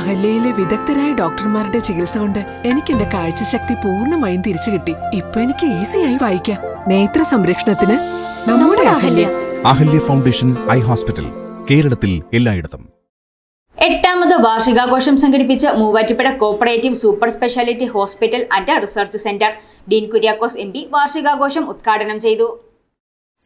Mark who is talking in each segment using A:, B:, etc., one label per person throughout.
A: അഹല്യയിലെ വിദഗ്ധരായ ഡോക്ടർമാരുടെ ചികിത്സ കൊണ്ട് എനിക്ക് എന്റെ കാഴ്ചശക്തി പൂർണമായും തിരിച്ചു കിട്ടി. ഇപ്പൊ എനിക്ക് ഈസിയായി വായിക്കാം. നേത്ര സംരക്ഷണത്തിന് നമ്മുടെ Ahalya.
B: Ahalya foundation eye hospital കേരളത്തിൽ എല്ലായിടത്തും.
C: എട്ടാമത് വാർഷികാഘോഷം സംഘടിപ്പിച്ച Muvattupuzha cooperative super speciality hospital and research centre Dean Kuriakose M P വാർഷികാഘോഷം ഉദ്ഘാടനം ചെയ്തു.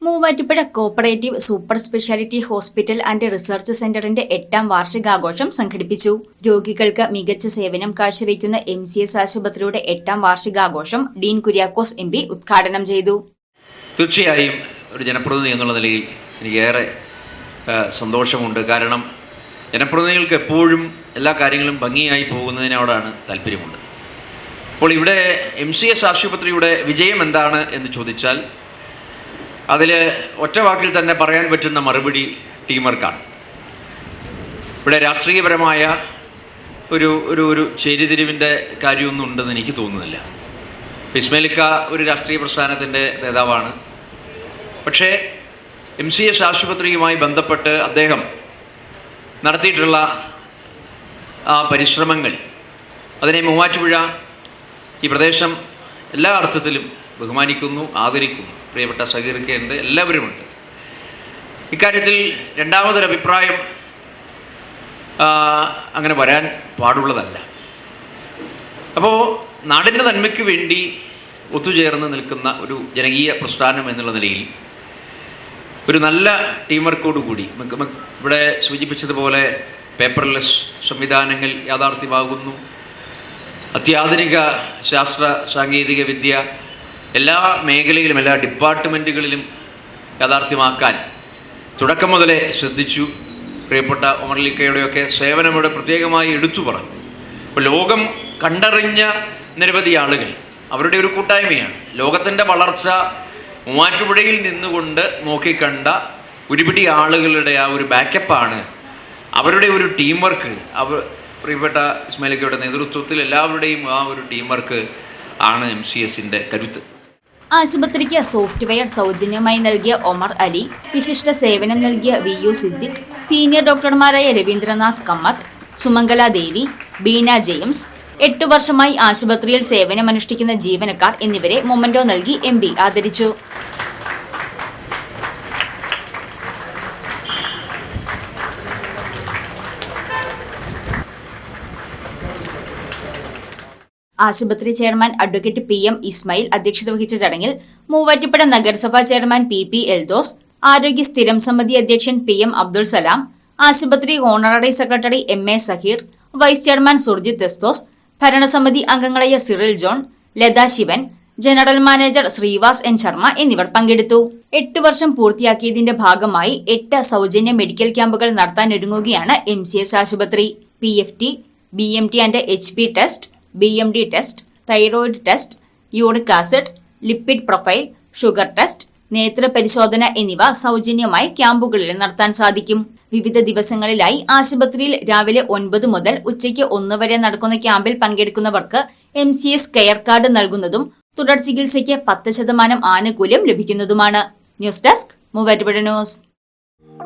C: Muvattupuzha cooperative super speciality hospital and research സെന്ററിന്റെ എട്ടാം വാർഷികാഘോഷം സംഘടിപ്പിച്ചു. രോഗികൾക്ക് മികച്ച സേവനം കാഴ്ചവെക്കുന്ന എം സി എസ് ആശുപത്രിയുടെ എട്ടാം വാർഷികാഘോഷം ഡീൻ കുര്യാക്കോസ് എം പി ഉദ്ഘാടനം ചെയ്തു.
D: തീർച്ചയായും ഒരു ജനപ്രതിനിധി എന്നുള്ള നിലയിൽ എനിക്കേറെ സന്തോഷമുണ്ട്. കാരണം ജനപ്രതിനിധികൾക്ക് എപ്പോഴും എല്ലാ കാര്യങ്ങളും ഭംഗിയായി പോകുന്നതിനോടാണ് താല്പര്യമുണ്ട് അപ്പോൾ ഇവിടെ എം സി എസ് ആശുപത്രിയുടെ വിജയം എന്താണ് എന്ന് ചോദിച്ചാൽ അതിൽ ഒറ്റ വാക്കിൽ തന്നെ പറയാൻ പറ്റുന്ന മറുപടി ടീമർക്കാണ്. ഇവിടെ രാഷ്ട്രീയപരമായ ഒരു ഒരു ഒരു ചേരിതിരിവിന്റെ കാര്യമൊന്നും ഉണ്ടെന്ന് എനിക്ക് തോന്നുന്നില്ല. ഇസ്മയിലിക്ക ഒരു രാഷ്ട്രീയ പ്രസ്ഥാനത്തിന്റെ നേതാവാണ്. പക്ഷേ എം സി എസ് ആശുപത്രിയുമായി ബന്ധപ്പെട്ട് അദ്ദേഹം നടത്തിയിട്ടുള്ള ആ പരിശ്രമങ്ങൾ അതിനെ മൂവാറ്റുപുഴ ഈ പ്രദേശം എല്ലാ അർത്ഥത്തിലും ബഹുമാനിക്കുന്നു ആദരിക്കുന്നു. പ്രിയപ്പെട്ട സഹകരിക്കേണ്ട എല്ലാവരുമുണ്ട്. ഇക്കാര്യത്തിൽ രണ്ടാമതൊരു അഭിപ്രായം അങ്ങനെ വരാൻ പാടുള്ളതല്ല. അപ്പോൾ നാടിന്റെ നന്മയ്ക്ക് വേണ്ടി ഒത്തുചേർന്ന് നിൽക്കുന്ന ഒരു ജനകീയ പ്രസ്ഥാനം എന്നുള്ള നിലയിൽ ഒരു നല്ല ടീം വർക്കോടുകൂടി ഇവിടെ സൂചിപ്പിച്ചതുപോലെ പേപ്പർലെസ് സംവിധാനങ്ങൾ യാഥാർത്ഥ്യമാകുന്നു അത്യാധുനിക ശാസ്ത്ര സാങ്കേതിക വിദ്യ എല്ലാ മേഖലയിലും എല്ലാ ഡിപ്പാർട്ട്മെന്റുകളിലും യാഥാർത്ഥ്യമാക്കാൻ തുടക്കം മുതലേ ശ്രദ്ധിച്ചു. പ്രിയപ്പെട്ട ഒമർലിക്കയുടെയൊക്കെ സേവനം ഇവിടെ പ്രത്യേകമായി എടുത്തു പറഞ്ഞു. അപ്പോൾ ലോകം കണ്ടറിഞ്ഞ നിരവധി ആളുകൾ അവരുടെ ഒരു കൂട്ടായ്മയാണ്. ലോകത്തിന്റെ വളർച്ച മൂവാറ്റുപുഴയിൽ നിന്നുകൊണ്ട് നോക്കിക്കണ്ട ഒരുപിടി ആളുകളുടെ ആ ഒരു ബാക്കപ്പാണ് അവരുടെ ഒരു ടീം വർക്ക് അവർ പ്രിയപ്പെട്ട ഇസ്മലിക്കയുടെ നേതൃത്വത്തിൽ എല്ലാവരുടെയും ആ ഒരു ടീം വർക്ക് ആണ് എം സി എസിന്റെ കരുത്ത്.
C: ആശുപത്രിക്ക് സോഫ്റ്റ്വെയർ സൗജന്യമായി നൽകിയ ഒമർ അലി വിശിഷ്ട സേവനം നൽകിയ വി യു സിദ്ദിഖ് സീനിയർ ഡോക്ടർമാരായ രവീന്ദ്രനാഥ് കമ്മത്ത് സുമംഗല ദേവി ബീന ജെയിംസ് എട്ടു വർഷമായി ആശുപത്രിയിൽ സേവനമനുഷ്ഠിക്കുന്ന ജീവനക്കാർ എന്നിവരെ മൊമന്റോ നൽകി എം ആദരിച്ചു. ആശുപത്രി chairman advocate P M Ismail അധ്യക്ഷത വഹിച്ച ചടങ്ങിൽ മൂവാറ്റുപുഴ നഗരസഭാ ചെയർമാൻ പി പി എൽദോസ് ആരോഗ്യ സ്ഥിരം സമിതി അധ്യക്ഷൻ പി എം അബ്ദുൾ സലാം ആശുപത്രി honorary secretary M A Saheer vice chairman Surjith Esthos ഭരണസമിതി അംഗങ്ങളായ Cyril John Latha Sivan general manager Sreevas N Sharma എന്നിവർ പങ്കെടുത്തു. എട്ട് വർഷം പൂർത്തിയാക്കിയതിന്റെ ഭാഗമായി എട്ട് സൗജന്യ മെഡിക്കൽ ക്യാമ്പുകൾ നടത്താനൊരുങ്ങുകയാണ് എം സി എസ് ആശുപത്രി. P F T B M T and H P test B M D test thyroid test uric acid lipid profile sugar test നേത്ര പരിശോധന എന്നിവ സൗജന്യമായി ക്യാമ്പുകളിൽ നടത്താൻ സാധിക്കും. വിവിധ ദിവസങ്ങളിലായി ആശുപത്രിയിൽ രാവിലെ ഒൻപത് മുതൽ ഉച്ചയ്ക്ക് ഒന്ന് വരെ നടക്കുന്ന ക്യാമ്പിൽ പങ്കെടുക്കുന്നവർക്ക് M C S care card നൽകുന്നതും തുടർ ചികിത്സയ്ക്ക് പത്ത് ശതമാനം ആനുകൂല്യം ലഭിക്കുന്നതുമാണ്. News desk Muvattupuzha news.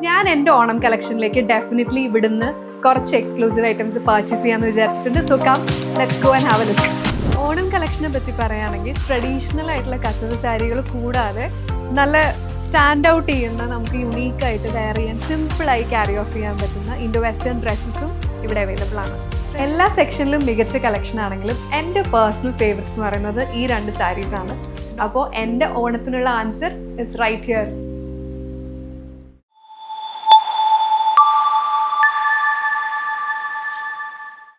E: ഞാൻ എന്റെ ഓണം കളക്ഷനിലേക്ക് ഡെഫിനറ്റ്ലി ഇവിടുന്ന് കുറച്ച് എക്സ്ക്ലൂസീവ് ഐറ്റംസ് പർച്ചേസ് ചെയ്യാമെന്ന് വിചാരിച്ചിട്ടുണ്ട്. So come let's go and have a look Onam കളക്ഷനെ പറ്റി പറയുകയാണെങ്കിൽ ട്രഡീഷണൽ ആയിട്ടുള്ള കസവ് സാരികൾ കൂടാതെ നല്ല സ്റ്റാൻഡ് ഔട്ട് ചെയ്യുന്ന നമുക്ക് യുണീക്ക് ആയിട്ട് വെയർ ചെയ്യാൻ സിമ്പിളായി ക്യാരി ഓഫ് ചെയ്യാൻ പറ്റുന്ന ഇൻഡോ വെസ്റ്റേൺ ഡ്രസ്സസും ഇവിടെ അവൈലബിൾ ആണ്. എല്ലാ സെക്ഷനിലും മികച്ച കളക്ഷൻ ആണെങ്കിലും എന്റെ പേഴ്സണൽ ഫേവറേറ്റ്സ് എന്ന് പറയുന്നത് ഈ രണ്ട് സാരീസ് ആണ്. അപ്പോൾ എന്റെ ഓണത്തിനുള്ള ആൻസർ ഇസ് റൈറ്റ് ഹിയർ